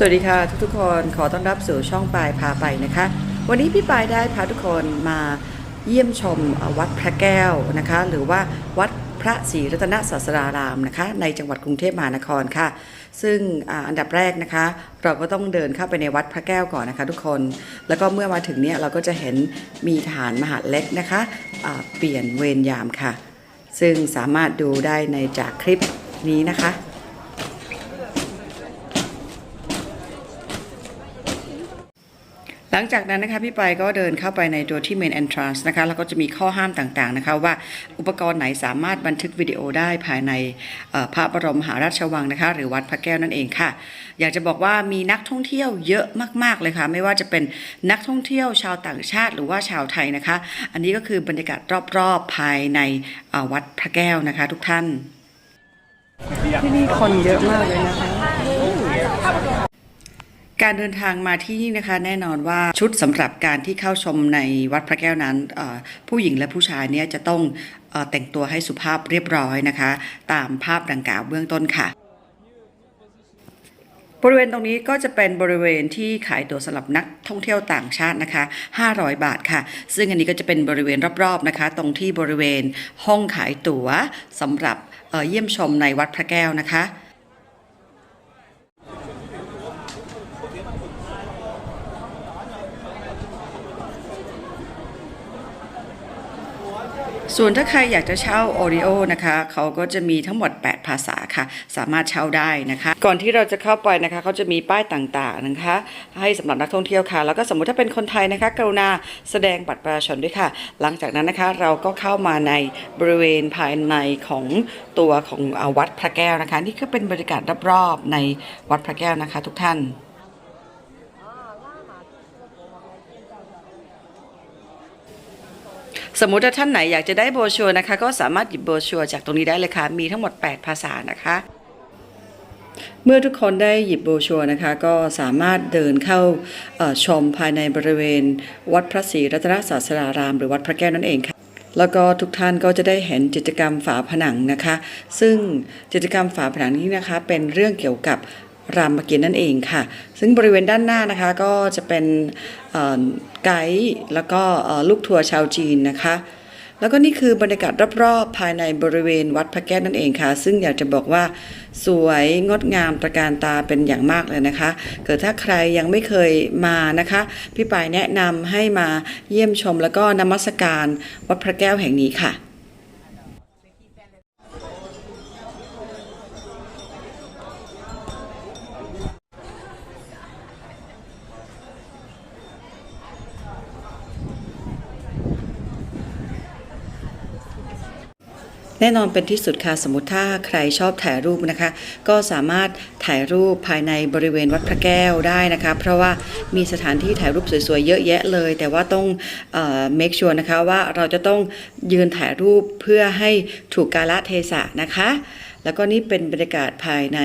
สวัสดีค่ะทุกๆคนขอต้อนรับสู่ช่องปายพาไปนะคะ วันนี้พี่ปายได้พาทุกคนมาเยี่ยมชมวัดพระแก้วนะคะ หรือว่าวัดพระศรีรัตนศาสดารามนะคะ ในจังหวัดกรุงเทพมหานครค่ะ ซึ่งอันดับแรกนะคะ เราก็ต้องเดินเข้าไปในวัดพระแก้วก่อนนะคะ ทุกคนแล้วก็เมื่อมาถึงเนี่ยเราก็จะเห็นมีฐานมหาเล็กนะคะอ่าเปลี่ยนเวรยามค่ะ ซึ่งสามารถดูได้ในจากคลิปนี้นะคะ หลังจากนั้นนะคะพี่ไปก็เดินเข้าไปในตัวที่ Main Entrance นะคะแล้วก็จะมีข้อห้ามต่างๆนะคะว่าอุปกรณ์ไหนสามารถบันทึกวิดีโอได้ภายในพระบรมมหาราชวังนะคะ หรือวัดพระแก้วนั่นเองค่ะ อยากจะบอกว่ามีนักท่องเที่ยวเยอะมากๆเลยค่ะ ไม่ว่าจะเป็นนักท่องเที่ยวชาวต่างชาติหรือว่าชาวไทยนะคะ อันนี้ก็คือบรรยากาศรอบๆภายในวัดพระแก้วนะคะ ทุกท่าน ที่นี่คนเยอะมากเลยนะคะ การเดินทางมาที่นี่นะคะแน่นอนว่าชุดสำหรับการที่เข้าชมในวัดพระแก้วนั้น ผู้หญิงและผู้ชายเนี่ยจะต้องอแต่งตัวให้สุภาพเรียบร้อยนะคะ ตามภาพดังกล่าวเบื้องต้นค่ะบริเวณตรงนี้ก็จะเป็นบริเวณที่ขายตั๋วสำหรับนักท่องเที่ยวต่างชาตินะคะ 500 บาทค่ะ ซึ่งอันนี้ก็จะเป็นบริเวณรอบๆนะคะ ตรงที่บริเวณห้องขายตั๋วสำหรับเเยี่ยมชมในวัดพระแก้วนะคะ ส่วนถ้าใครอยากจะเช่า Oreo นะคะเขาก็จะมีทั้งหมด 8 ภาษาค่ะ สามารถเช่าได้นะคะ ก่อนที่เราจะเข้าไปนะคะเขาจะมีป้ายต่างๆนะคะ ให้สำหรับนักท่องเที่ยวค่ะ แล้วก็สมมุติถ้าเป็นคนไทยนะคะ กรุณาแสดงบัตรประชาชนด้วยค่ะ หลังจากนั้นนะคะเราก็เข้ามาในบริเวณภายในของตัวของวัดพระแก้วนะคะ นี่ก็เป็นบรรยากาศรอบๆในวัดพระแก้วนะคะ ทุกท่าน สมมุติถ้าท่านไหนอยากจะได้โบชัวนะคะ ก็สามารถหยิบโบชัวจากตรงนี้ได้เลยค่ะ มีทั้งหมด 8 ภาษานะคะ เมื่อทุกคนได้หยิบโบชัวนะคะ ก็สามารถเดินเข้าชมภายในบริเวณ วัดพระศรีรัตนศาสดาราม หรือวัดพระแก้วนั่นเองค่ะแล้วก็ทุกท่านก็จะได้เห็นกิจกรรมฝาผนังนะคะ ซึ่งกิจกรรมฝาผนังนี้นะคะเป็นเรื่องเกี่ยวกับ รามเกียรตินั่นเองค่ะ ซึ่งบริเวณด้านหน้านะคะก็จะเป็นไกด์แล้วก็ลูกทัวร์ชาวจีนนะคะแล้วก็นี่คือบรรยากาศรอบๆ ภายในบริเวณวัดพระแก้วนั่นเองค่ะ ซึ่งอยากจะบอกว่าสวยงดงามตระการตาเป็นอย่างมากเลยนะคะ เกิดถ้าใครยังไม่เคยมานะคะ พี่ปายแนะนำให้มาเยี่ยมชมแล้วก็นมัสการวัดพระแก้วแห่งนี้ค่ะ แน่นอนเป็นที่สุดค่ะสมมติถ้าใครชอบถ่ายรูปนะคะ ก็สามารถถ่ายรูปภายในบริเวณวัดพระแก้วได้นะคะ เพราะว่ามีสถานที่ถ่ายรูปสวยๆเยอะแยะเลย แต่ว่าต้องเอ่อ make sure นะคะว่าเราจะต้องยืนถ่ายรูปเพื่อให้ถูกกาลเทศะนะคะ แล้วก็นี่เป็นบรรยากาศภายใน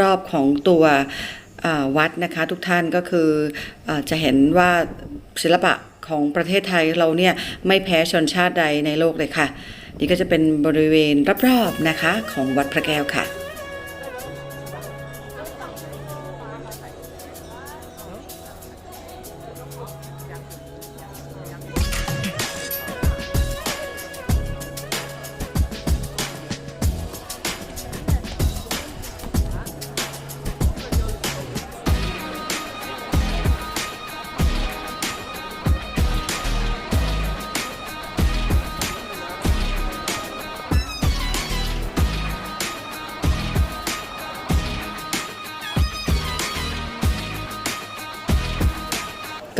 รอบๆของตัววัดนะคะ ทุกท่านก็คืออจะเห็นว่าศิลปะของประเทศไทยเราเนี่ยไม่แพ้ชนชาติใดในโลกเลยค่ะ นี่ก็จะเป็นบริเวณรอบๆนะคะ ของวัดพระแก้วค่ะ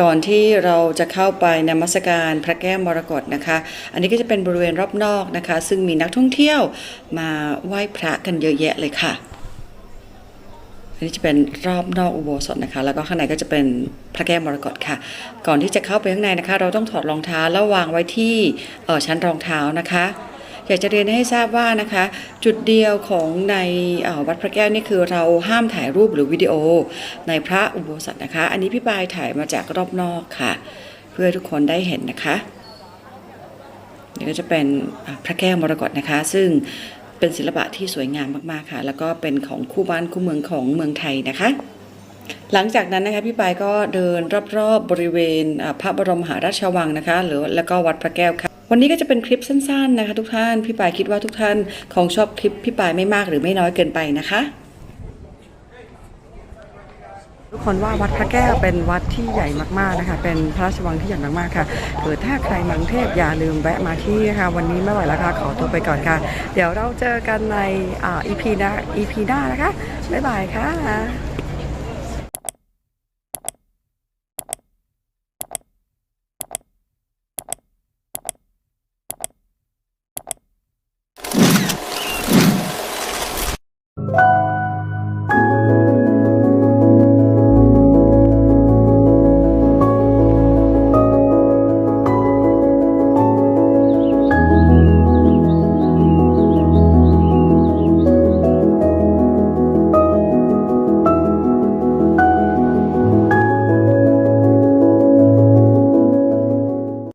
ก่อนที่เราจะเข้าไปนมัสการพระแก้วมรกตนะคะ อันนี้ก็จะเป็นบริเวณรอบนอกนะคะ ซึ่งมีนักท่องเที่ยวมาไหว้พระกันเยอะแยะเลยค่ะ อันนี้จะเป็นรอบนอกอุโบสถนะคะ แล้วก็ข้างในก็จะเป็นพระแก้วมรกตค่ะ ก่อนที่จะเข้าไปข้างในนะคะ เราต้องถอดรองเท้าแล้ววางไว้ที่ออชั้นรองเท้านะคะ อยากจะเรียนให้ทราบว่านะคะ จุดเดียวของในวัดพระแก้วนี่คือเราห้ามถ่ายรูปหรือวิดีโอ ในพระอุโบสถนะคะ อันนี้พี่ปายถ่ายมาจากรอบนอกค่ะ เพื่อทุกคนได้เห็นนะคะนี่ก็จะเป็นพระแก้วมรกตนะคะ ซึ่งเป็นศิลปะที่สวยงามมากๆค่ะ แล้วก็เป็นของคู่บ้านคู่เมืองของเมืองไทยนะคะหลังจากนั้นนะคะพี่ปายก็เดินรอบๆบริเวณพระบรมหาราชวังนะคะ หรือแล้วก็วัดพระแก้วค่ะ วันนี้ก็จะเป็นคลิปสั้นๆนะคะทุกท่าน พี่ปายคิดว่าทุกท่านคงชอบคลิปพี่ปายไม่มากหรือไม่น้อยเกินไปนะคะ ทุกคนว่าวัดพระแก้วเป็นวัดที่ใหญ่มากๆนะคะ เป็นพระราชวังที่ใหญ่มากๆค่ะเออถ้าใครมากรุงเทพอย่าลืมแวะมาที่นะคะวันนี้ไม่ไหวแล้วค่ะขอตัวไปก่อนค่ะ เดี๋ยวเราเจอกันในอ่า EP หน้า EP หน้านะคะบ๊ายบายค่ะ